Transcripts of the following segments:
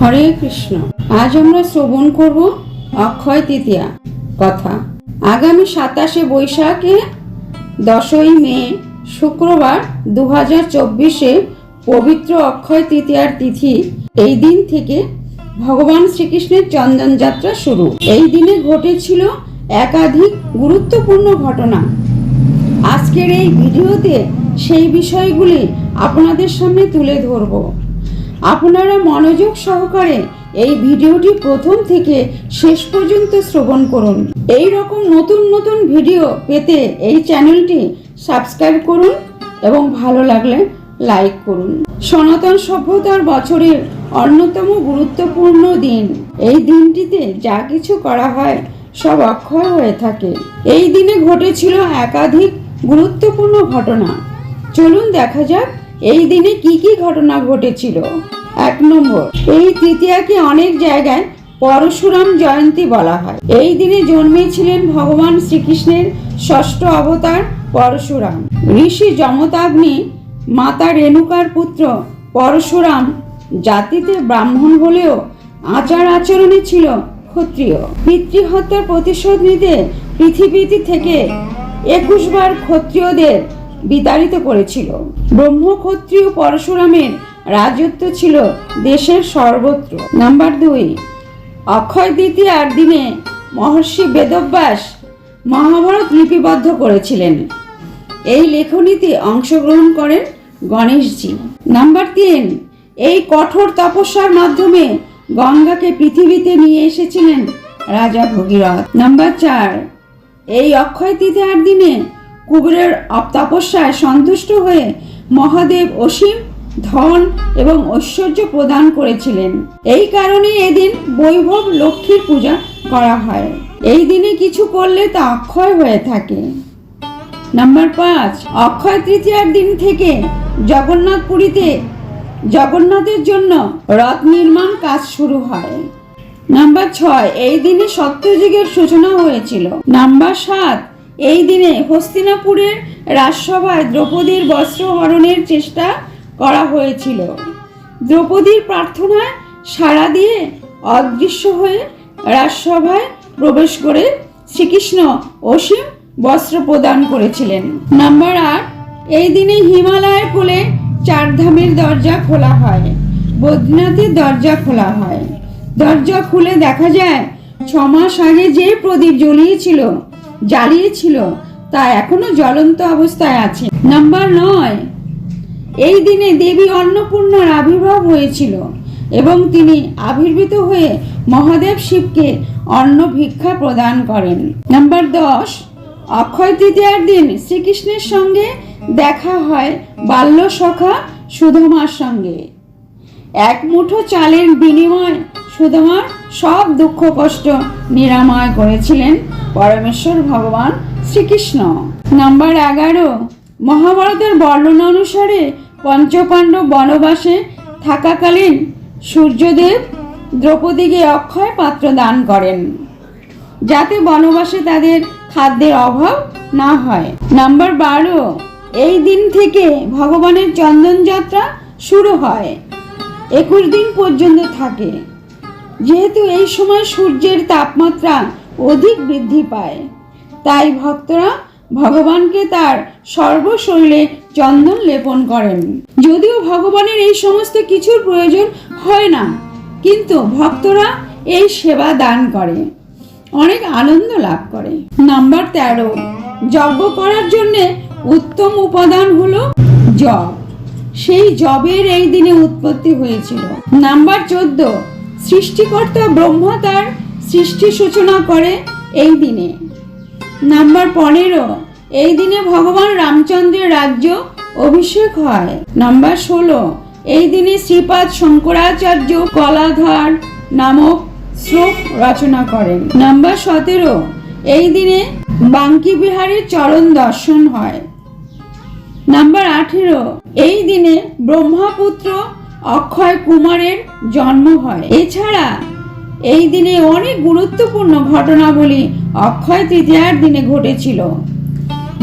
হরে কৃষ্ণ। আজ আমরা শ্রবণ করব অক্ষয় তৃতীয়া কথা। আগামী সাতাশে বৈশাখে দশই মে, শুক্রবার দু হাজার চব্বিশে পবিত্র অক্ষয় তৃতীয়ার তিথি। এই দিন থেকে ভগবান শ্রীকৃষ্ণের চন্দন যাত্রা শুরু। এই দিনে ঘটেছিল একাধিক গুরুত্বপূর্ণ ঘটনা। আজকের এই ভিডিওতে সেই বিষয়গুলি আপনাদের সামনে তুলে ধরব। আপনারা মনোযোগ সহকারে এই ভিডিওটি প্রথম থেকে শেষ পর্যন্ত শ্রবণ করুন। এই রকম নতুন নতুন ভিডিও পেতে এই চ্যানেলটি সাবস্ক্রাইব করুন এবং ভালো লাগলে লাইক করুন। সনাতন সভ্যতার বছরের অন্যতম গুরুত্বপূর্ণ দিন। এই দিনটিতে যা কিছু করা হয় সব অক্ষয় হয়ে থাকে। এই দিনে ঘটেছিল একাধিক গুরুত্বপূর্ণ ঘটনা। চলুন দেখা যাক এই দিনে কি কি ঘটনা ঘটেছিল? এক নম্বর, এই তৃতীয়াকে অনেক জায়গায় পরশুরাম জয়ন্তী বলা হয়। এই দিনে জন্মেছিলেন ভগবান শ্রীকৃষ্ণের ষষ্ঠ অবতার পরশুরাম। ঋষি যমতাগ্নি, মাতা রেণুকার পুত্র পরশুরাম, জাতিতে ব্রাহ্মণ হলেও আচার আচরণে ছিল ক্ষত্রিয়। পিতৃহত্যার প্রতিশোধ নিতে পৃথিবীতে থেকে একুশ বার ক্ষত্রিয়দের বিতাড়িত করেছিল। ব্রহ্ম ক্ষত্রিয় পরশুরামের রাজত্ব ছিল দেশের সর্বত্র। নাম্বার দুই, অক্ষয় দ্বিতীয়ার দিনে মহর্ষি বেদব্যাস মহাভারত লিপিবদ্ধ করেছিলেন। এই লেখনীতে অংশগ্রহণ করেন গণেশজি। নাম্বার তিন, এই কঠোর তপস্যার মাধ্যমে গঙ্গাকে পৃথিবীতে নিয়ে এসেছিলেন রাজা ভগীরথ। নাম্বার চার, এই অক্ষয় তৃতীয়ার দিনে কুবেরের তপস্যায় সন্তুষ্ট হয়ে মহাদেব অসীম ধন এবং ঐশ্বর্য প্রদান করেছিলেন। এই কারণে এদিন বৈভব লক্ষ্মীর পূজা করা হয়। এই দিনে কিছু করলে তা অক্ষয় হয়ে থাকে। নাম্বার পাঁচ, অক্ষয় তৃতীয়ার দিন থেকে জগন্নাথ পুরীতে জগন্নাথের জন্য রথ নির্মাণ কাজ শুরু হয়। নাম্বার ছয়, এই দিনে সত্যযুগের সূচনা হয়েছিল। নাম্বার সাত এই দিনে হস্তিনাপুরের রাজসভায় দ্রৌপদীর বস্ত্র হরণের চেষ্টা করা হয়েছিল। দ্রৌপদীর প্রার্থনায় সাড়া দিয়ে অদৃশ্য হয়ে রাজসভায় প্রবেশ করে শ্রীকৃষ্ণ অসীম বস্ত্র প্রদান করেছিলেন। নাম্বার আট, এই দিনে হিমালয়ের কোলে চার ধামের দরজা খোলা হয়। বদ্রীনাথের দরজা খোলা হয়। দরজা খুলে দেখা যায় ছ মাস আগে যে প্রদীপ জ্বলিয়েছিল জ্বালিয়েছিল, তা এখনও জ্বলন্ত অবস্থায় আছে। নাম্বার নয়, এই দিনে দেবী অন্নপূর্ণার আবির্ভাব হয়েছিল এবং তিনি আবির্ভূত হয়ে মহাদেব শিবকে অন্ন ভিক্ষা প্রদান করেন। নাম্বার দশ, অক্ষয় তৃতীয়ার দিন শ্রীকৃষ্ণের সঙ্গে দেখা হয় বাল্য সখা সুধমার সঙ্গে। এক মুঠো চালের বিনিময় সুধমার সব দুঃখ কষ্ট নিরাময় করেছিলেন পরমেশ্বর ভগবান শ্রীকৃষ্ণ। নাম্বার এগারো, মহাভারতের বর্ণনা অনুসারে পঞ্চপাণ্ডব বনবাসে থাকাকালীন সূর্যদেব দ্রৌপদীকে অক্ষয় পাত্র দান করেন, যাতে বনবাসে তাদের খাদ্যের অভাব না হয়। নাম্বার বারো, এই দিন থেকে ভগবানের চন্দন যাত্রা শুরু হয়, একুশ দিন পর্যন্ত থাকে। যেহেতু এই সময় সূর্যের তাপমাত্রা অধিক বৃদ্ধি পায়। তাই ভক্তরা ভগবানকে তার সর্বশরীরে চন্দন লেপন করেন। যদিও ভগবানের এই সমস্ত কিছুর প্রয়োজন হয় না, কিন্তু ভক্তরা এই সেবা দান করে, অনেক আনন্দ লাভ করে। নাম্বার তেরো, যজ্ঞ করার জন্যে উত্তম উপাদান হলো জব। সেই জবের এই দিনে উৎপত্তি হয়েছিল। নাম্বার চোদ্দ, সৃষ্টিকর্তা ব্রহ্মা তার সৃষ্টি সূচনা করে এই দিনে। নাম্বার পনেরো, এই দিনে ভগবান রামচন্দ্রের রাজ্য অভিষেক হয়। নাম্বার ষোলো, এই দিনে শ্রীপাদ শঙ্করাচার্য কলাধার নামক শ্লোক রচনা করেন। নাম্বার সতেরো, এই দিনে বাঙ্কি বিহারের চরণ দর্শন হয়। নাম্বার আঠেরো, এই দিনে ব্রহ্মাপুত্র অক্ষয় কুমারের জন্ম হয়। এছাড়া এই দিনে অনেক গুরুত্বপূর্ণ ঘটনাবলী অক্ষয় তৃতীয়ার দিনে ঘটেছিল।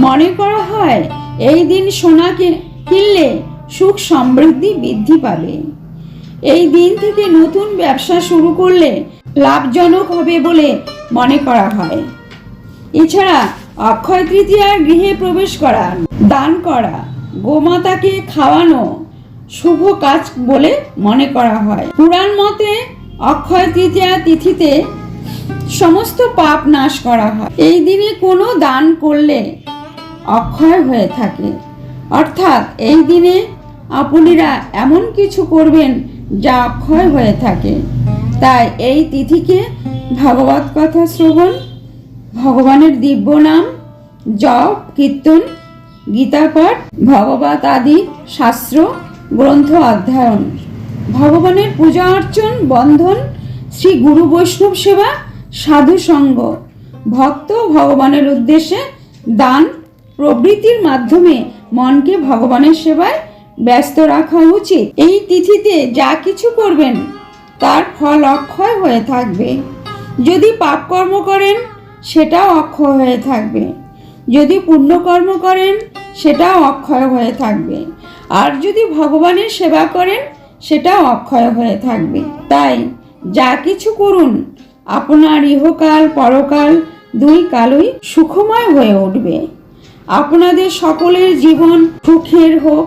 মনে করা হয়, এই দিন সোনা কিনলে সুখ সমৃদ্ধি বৃদ্ধি পাবে। এই দিন থেকে নতুন ব্যবসা শুরু করলে লাভজনক হবে বলে মনে করা হয়। এছাড়া অক্ষয় তৃতীয়ার গৃহে প্রবেশ করা, দান করা, গোমাতাকে খাওয়ানো শুভ কাজ বলে মনে করা হয়। পুরাণ মতে অক্ষয় তৃতীয়া তিথিতে সমস্ত পাপ নাশ করা হয়। এই দিনে কোনো দান করলে অক্ষয় হয়ে থাকে। অর্থাৎ এই দিনে আপনিরা এমন কিছু করবেন যা অক্ষয় হয়ে থাকে। তাই এই তিথিকে ভাগবত কথা শ্রবণ, ভগবানের দিব্য নাম, জপ, কীর্তন গীতা পাঠ ভগবত আদি শাস্ত্র, গ্রন্থ অধ্যয়ন। ভগবানের পূজা অর্চন, বন্ধন, শ্রী গুরু বৈষ্ণব সেবা, সাধু সঙ্গ। ভক্ত ভগবানের উদ্দেশ্যে দান প্রবৃত্তির মাধ্যমে মনকে ভগবানের সেবায় ব্যস্ত রাখা উচিত। এই তিথিতে যা কিছু করবেন, তার ফল অক্ষয় হয়ে থাকবে। যদি পাপকর্ম করেন, সেটাও অক্ষয় হয়ে থাকবে। যদি পুণ্যকর্ম করেন, সেটাও অক্ষয় হয়ে থাকবে। আর যদি ভগবানের সেবা করেন সেটাও অক্ষয় হয়ে থাকবে। তাই যা কিছু করুন, আপনার ইহকাল, পরকাল দুই কালই সুখময় হয়ে উঠবে। আপনাদের সকলের জীবন সুখের হোক,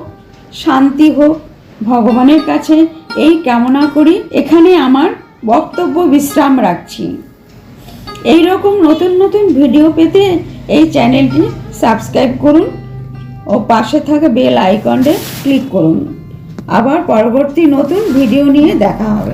শান্তি হোক। ভগবানের কাছে এই কামনা করি। এখানে আমার বক্তব্য বিশ্রাম রাখছি। এই রকম নতুন নতুন ভিডিও পেতে এই চ্যানেলটি সাবস্ক্রাইব করুন ও পাশে থাকা বেল আইকনে ক্লিক করুন। আবার পরবর্তী নতুন ভিডিও নিয়ে দেখা হবে।